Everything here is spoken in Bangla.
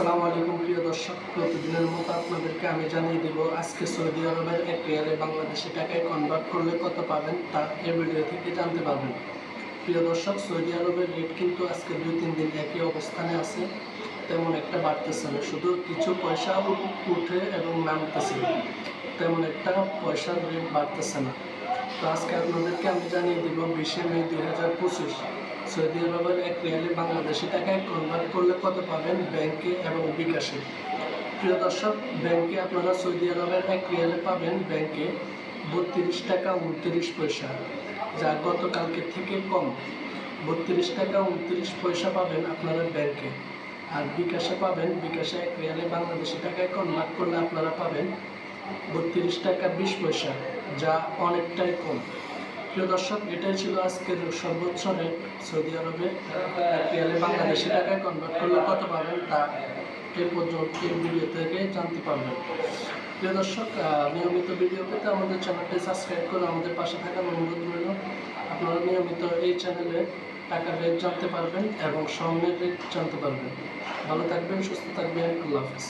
আসসালামু আলাইকুম প্রিয় দর্শক, প্রতিদিনের মতো আপনাদেরকে আমি জানিয়ে দেব, আজকে সৌদি আরবের এক রিয়ালে বাংলাদেশি টাকায় কনভার্ট করলে কত পাবেন তা এই ভিডিও থেকে জানতে পারবেন। প্রিয় দর্শক, সৌদি আরবের রেট কিন্তু আজকে দুই তিন দিন একই অবস্থানে আছে, তেমন একটা বাড়তেছে না, শুধু কিছু পয়সা উঠে এবং নামতেছে, তেমন একটা পয়সার রেট বাড়তেছে না। তো আজকে আপনাদেরকে আমি জানিয়ে দিব বিশে মে দুই হাজার পঁচিশ। সৌদি আরবের এক রিয়ালে বাংলাদেশি টাকায় কনভার্ট করলে কত পাবেন ব্যাংকে এবং বিকাশে? প্রিয় দর্শক, ব্যাংকে আপনারা সৌদি আরবের এক রিয়ালে পাবেন ব্যাংকে বত্রিশ টাকা উনত্রিশ পয়সা, যা গতকালকে থেকে কম। বত্রিশ টাকা উনত্রিশ পয়সা পাবেন আপনারা ব্যাংকে। আর বিকাশে পাবেন, বিকাশে এক রিয়ালে বাংলাদেশি টাকায় কনভার্ট করলে আপনারা পাবেন বত্রিশ টাকা বিশ পয়সা, যা অনেকটাই কম। প্রিয় দর্শক, এটাই ছিল আজকের সর্বোচ্চ রেট সৌদি আরবে। রিয়ালে বাংলাদেশি টাকায় কনভার্ট করলে কত পাবেন তা এ পর্যন্ত এই ভিডিও থেকে জানতে পারবেন। প্রিয় দর্শক নিয়মিত ভিডিও পেতে আমাদের চ্যানেলটি সাবস্ক্রাইব করে আমাদের পাশে থাকার অনুরোধ রইল। আপনারা নিয়মিত এই চ্যানেলে টাকার রেট জানতে পারবেন এবং স্বর্ণের রেট জানতে পারবেন। ভালো থাকবেন, সুস্থ থাকবেন, আল্লাহ হাফিজ।